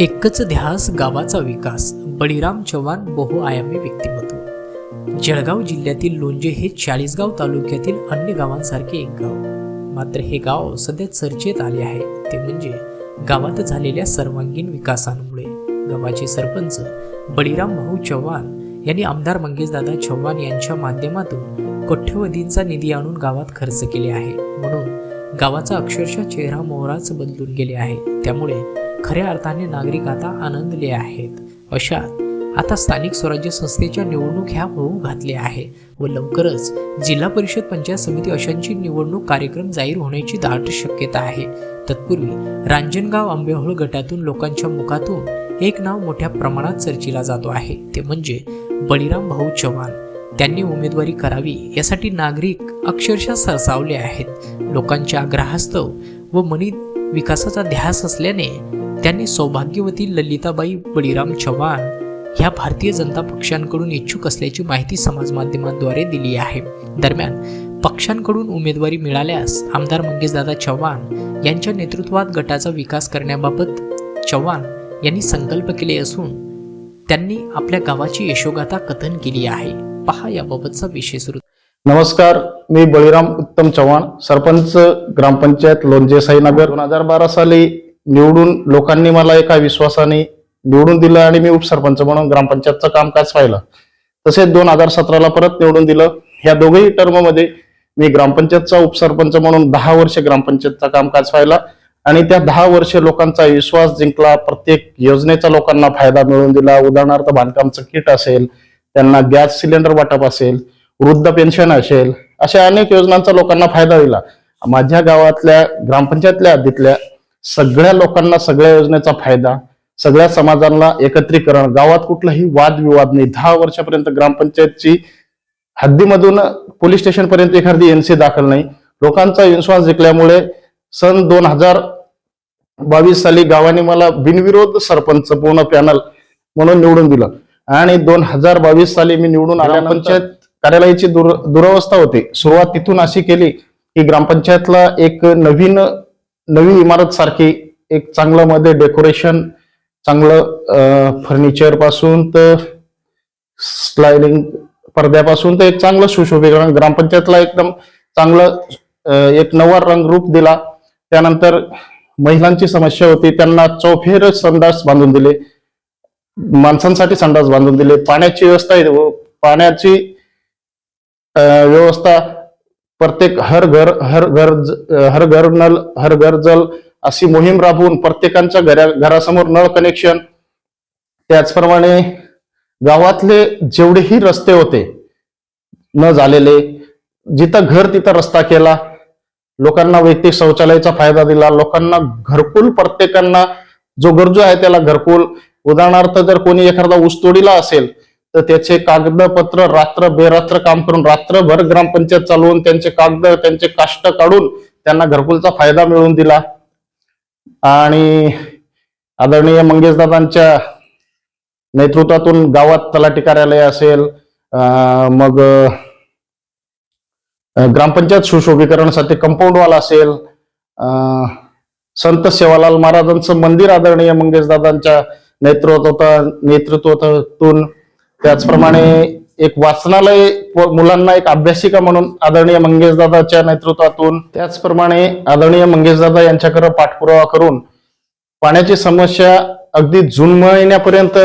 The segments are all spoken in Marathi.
एकच ध्यास गावाचा विकास. बळीराम चव्हाण बहुआयामी व्यक्तिमत्व. जळगाव जिल्ह्यातील लोणजे हे चाळीसगाव तालुक्यातील अन्य गावांसारखे एक गाव. मात्र हे गाव सध्या चर्चेत आले आहे. ते म्हणजे गावात झालेल्या सर्वांगीण विकासांमुळे. गावाचे सरपंच बळीराम भाऊ चव्हाण यांनी आमदार मंगेशदादा चव्हाण यांच्या माध्यमातून कोठ्यवधींचा निधी आणून गावात खर्च केले आहे. म्हणून गावाचा अक्षरशः चेहरा मोहराच बदलून गेले आहे. त्यामुळे खऱ्या अर्थाने नागरिक आता आनंदले आहेत. अशात आता स्थानिक स्वराज्य संस्थेच्या निवडणूक ह्या होऊ घातल्या आहे व लवकरच जिल्हा परिषद पंचायत समिती अशांची निवडणूक कार्यक्रम जाहीर होण्याची दाट शक्यता आहे. तत्पूर्वी रांजणगाव आंबेहोळ गटातून लोकांच्या मुखातून एक नाव मोठ्या प्रमाणात चर्चेला जातो आहे. ते म्हणजे बळीराम भाऊ चव्हाण. त्यांनी उमेदवारी करावी यासाठी नागरिक अक्षरशः सरसावले आहेत. लोकांच्या आग्रहास्तव व मनी विकासाचा ध्यास असल्याने त्यांनी सौभाग्यवती ललिताबाई बळीराम चव्हाण ह्या भारतीय जनता पक्षांकडून इच्छुक असल्याची माहिती समाजमाध्यमांद्वारे दिली आहे. दरम्यान पक्षांकडून उमेदवारी मिळाल्यास आमदार मंगेशदादा चव्हाण यांच्या नेतृत्वात गटाचा विकास करण्याबाबत चव्हाण यांनी संकल्प केले असून त्यांनी आपल्या गावाची यशोगाथा कथन केली आहे. पहा याबाबतचा विशेष वृत्त. नमस्कार मी बळीराम उत्तम चव्हाण सरपंच ग्रामपंचायत लोणजे साईनगर. दोन हजार बारा साली निवडून लोकांनी मला एका विश्वासाने निवडून दिलं आणि मी उपसरपंच म्हणून ग्रामपंचायतचं कामकाज पाहिलं. तसेच दोन हजार सतराला परत निवडून दिलं. ह्या दोघही टर्ममध्ये मी ग्रामपंचायतचा उपसरपंच म्हणून दहा वर्ष ग्रामपंचायतचा कामकाज पाहिला. आणि त्या दहा वर्ष लोकांचा विश्वास जिंकला. प्रत्येक योजनेचा लोकांना फायदा मिळवून दिला. उदाहरणार्थ बांधकामचं किट असेल त्यांना गॅस सिलेंडर वाटप असेल वृद्ध पेन्शन असेल अशा अनेक योजनांचा लोकांना फायदा दिला. माझ्या गावातल्या ग्रामपंचायतल्या हद्दीतल्या सगळ्या लोकांना सगळ्या योजनेचा फायदा सगळ्या समाजाला एकत्रीकरण गावात कुठलाही वादविवाद नाही. दहा वर्षापर्यंत ग्रामपंचायतची हद्दीमधून पोलीस स्टेशन पर्यंत एखादी एनसी दाखल नाही. लोकांचा विश्वास जिंकल्यामुळे सन दोन हजार बावीस साली गावाने मला बिनविरोध सरपंच पूर्ण पॅनल म्हणून निवडून दिलं. आणि दोन हजार बावीस साली मी निवडून आल्या पंचायत कार्यालयाची दुर दुरवस्था होती. सुरुवात तिथून अशी केली की ग्रामपंचायतला एक नवीन नवी इमारत सारखी एक चांगलं मध्ये डेकोरेशन चांगलं फर्निचरपासून तर स्लायडिंग पडद्यापासून तर एक चांगलं सुशोभीकरण. ग्रामपंचायतला एकदम चांगलं एक नवा रंगरूप दिला. त्यानंतर महिलांची समस्या होती. त्यांना चौफेर संडास बांधून दिले. माणसांसाठी संडास बांधून दिले. पाण्याची व्यवस्था आहे, पाण्याची व्यवस्था प्रत्येक हर घर हर घर हर घर नल हर घर जल अशी मोहीम राबवून प्रत्येकांच्या घरा घरासमोर नळ कनेक्शन त्याचप्रमाणे गावातले जेवढेही रस्ते होते न झालेले जिथं घर तिथं रस्ता केला लोकांना वैयक्तिक शौचालयाचा फायदा दिला लोकांना घरकुल प्रत्येकांना जो गरजू आहे त्याला घरकुल. उदाहरणार्थ जर कोणी एखादा ऊसतोडीला असेल तर त्याचे कागदपत्र रात्र बेरात्र काम करून रात्रभर ग्रामपंचायत चालवून त्यांचे कागद त्यांचे काष्ट काढून त्यांना घरकुलचा फायदा मिळवून दिला. आणि आदरणीय मंगेशदादांच्या नेतृत्वातून गावात तलाठी कार्यालय असेल मग ग्रामपंचायत सुशोभीकरणासाठी कंपाऊंडवाला असेल अं, संत सेवालाल महाराजांचं मंदिर आदरणीय मंगेशदादांच्या नेतृत्वात नेतृत्वातून त्याचप्रमाणे एक वाचनालय व मुलांना एक अभ्यासिका म्हणून आदरणीय मंगेशदादाच्या नेतृत्वातून त्याचप्रमाणे आदरणीय मंगेशदादा यांच्याकडे पाठपुरावा करून पाण्याची समस्या अगदी जून महिन्यापर्यंत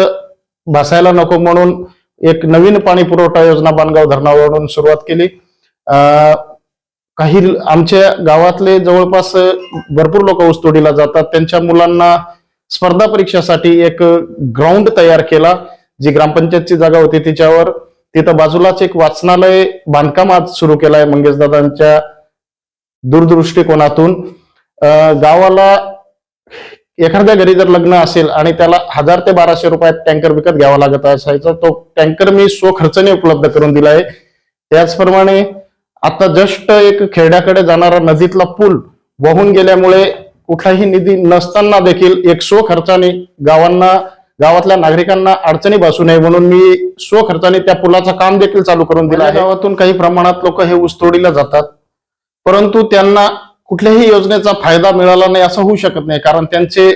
भासायला नको म्हणून एक नवीन पाणी पुरवठा योजना बाणगाव धरणावरून सुरुवात केली. काही आमच्या गावातले जवळपास भरपूर लोक ऊसतोडीला जातात. त्यांच्या मुलांना स्पर्धा परीक्षासाठी एक ग्राउंड तयार केला. जी ग्रामपंचायतची जागा होती तिच्यावर तिथं बाजूलाच एक वाचनालय बांधकाम आज सुरू केलाय मंगेशदादांच्या दूरदृष्टिकोनातून. गावाला एखाद्या घरी जर लग्न असेल आणि त्याला हजार ते बाराशे रुपयात टँकर विकत घ्यावा लागत असायचा तो टँकर मी स्वखर्चने उपलब्ध करून दिला आहे त्याचप्रमाणे आता जस्ट एक खेड्याकडे जाणारा नदीतला पूल वाहून गेल्यामुळे कुठलाही निधी नसताना देखील एक स्वखर्चाने गावांना गावातल्या नागरिकांना अडचणी भासू नये म्हणून मी स्वखर्चाने त्या पुलाचं काम देखील चालू करून दिलं आहे. गावातून काही प्रमाणात लोक हे ऊसतोडीला जातात. परंतु त्यांना कुठल्याही योजनेचा फायदा मिळाला नाही असं होऊ शकत नाही. कारण त्यांचे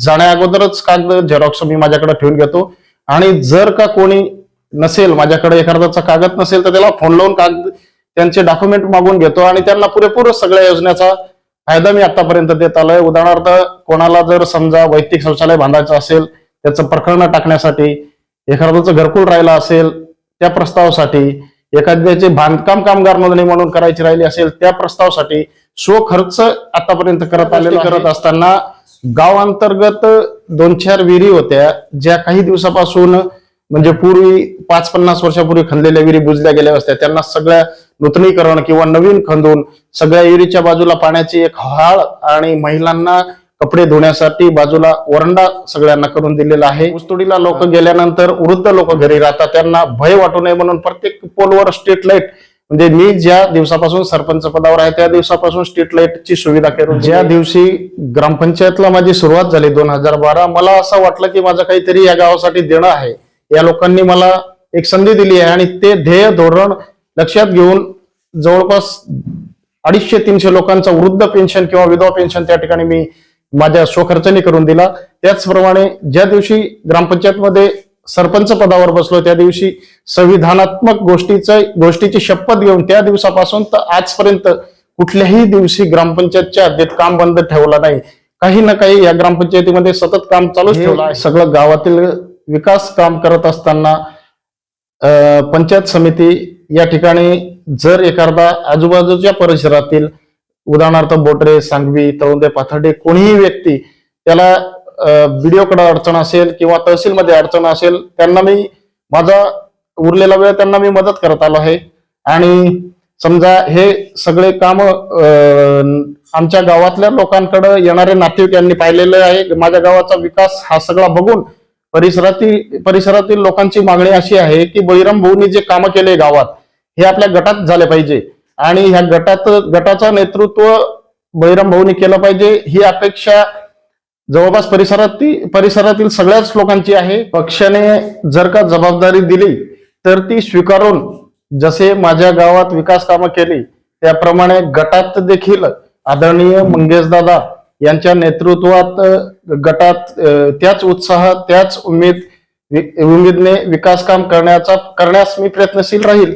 जाण्या अगोदरच कागद झेरॉक्स मी माझ्याकडे ठेवून घेतो. आणि जर का कोणी नसेल माझ्याकडे एखाद्याचा कागद नसेल तर त्याला फोन लावून कागद त्यांचे डॉक्युमेंट मागून घेतो आणि त्यांना पुरेपूर सगळ्या योजनेचा फायदा मी आतापर्यंत देत आलोय. उदाहरणार्थ कोणाला जर समजा वैयक्तिक शौचालय बांधायचं असेल त्याचं प्रकरण टाकण्यासाठी एखाद्याचं घरकुल राहिलं असेल त्या प्रस्तावासाठी एखाद्याचे बांधकाम कामगार नोंदणी म्हणून करायची राहिली असेल त्या प्रस्तावासाठी स्वखर्च आतापर्यंत करत आलेले करत असताना गाव अंतर्गत दोन चार विहिरी होत्या ज्या काही दिवसापासून म्हणजे पूर्वी पाच पन्नास वर्षापूर्वी खणलेल्या विहिरी बुजल्या गेल्या असत्या. त्यांना सगळ्या नूतनीकरण किंवा नवीन खंदून सगळ्या विहिरीच्या बाजूला पाण्याची एक हाळ आणि महिलांना कपडे धुण्यासाठी बाजूला वरंडा सगळ्यांना करून दिलेला आहे. ऊसतोडीला लोक गेल्यानंतर वृद्ध लोक घरी राहतात. त्यांना भय वाटू नये म्हणून प्रत्येक पोलवर स्ट्रीट लाइट म्हणजे मी ज्या दिवसापासून सरपंच पदावर आहे त्या दिवसापासून स्ट्रीट लाईटची सुविधा करून ज्या दिवशी ग्रामपंचायतला माझी सुरुवात झाली दोन हजार बारा मला असं वाटलं की माझं काहीतरी या गावासाठी देणं आहे. या लोकांनी मला एक संधी दिली आहे आणि ते ध्येय धोरण लक्षात घेऊन जवळपास अडीचशे तीनशे लोकांचं वृद्ध पेन्शन किंवा विधवा पेन्शन त्या ठिकाणी मी माझ्या स्वखर्चाने करून दिला. त्याचप्रमाणे ज्या दिवशी ग्रामपंचायतमध्ये सरपंच पदावर बसलो त्या दिवशी संविधानात्मक गोष्टीचं गोष्टीची शपथ घेऊन त्या दिवसापासून तर आजपर्यंत कुठल्याही दिवशी ग्रामपंचायतच्या हद्दीत काम बंद ठेवलं नाही. काही ना काही या ग्रामपंचायतीमध्ये सतत काम चालूच ठेवलं आहे. सगळं गावातील विकास काम करत असताना अं, पंचायत समिती या ठिकाणी जर एखादा आजूबाजूच्या परिसरातील उदाहरणार्थ बोटरे सांगवी तळुंदे पाथर्डे कोणीही व्यक्ती त्याला व्हिडिओकडे अडचण असेल किंवा तहसीलमध्ये अडचण असेल त्यांना मी माझा उरलेला वेळ त्यांना मी मदत करत आलो आहे. आणि समजा हे सगळे काम आमच्या गावातल्या लोकांकडे येणारे नातेवाईक यांनी पाहिलेले आहे. माझ्या गावाचा विकास हा सगळा बघून परिसरातील परिसरातील लोकांची मागणी अशी आहे की बळीराम भाऊनी जे कामं केले गावात हे आपल्या गटात झाले पाहिजे. आणि ह्या गटात गटाचं नेतृत्व बहिरम भाऊनी केलं पाहिजे ही अपेक्षा जवळपास परिसरातील परिसरातील सगळ्याच लोकांची आहे. पक्षाने जर का जबाबदारी दिली तर ती स्वीकारून जसे माझ्या गावात विकास कामं केली त्याप्रमाणे गटात देखील आदरणीय मंगेशदादा यांच्या नेतृत्वात गटात त्याच उत्साह त्याच उमेद वि- उमेदने विकास काम करण्याचा करण्यास मी प्रयत्नशील राहील.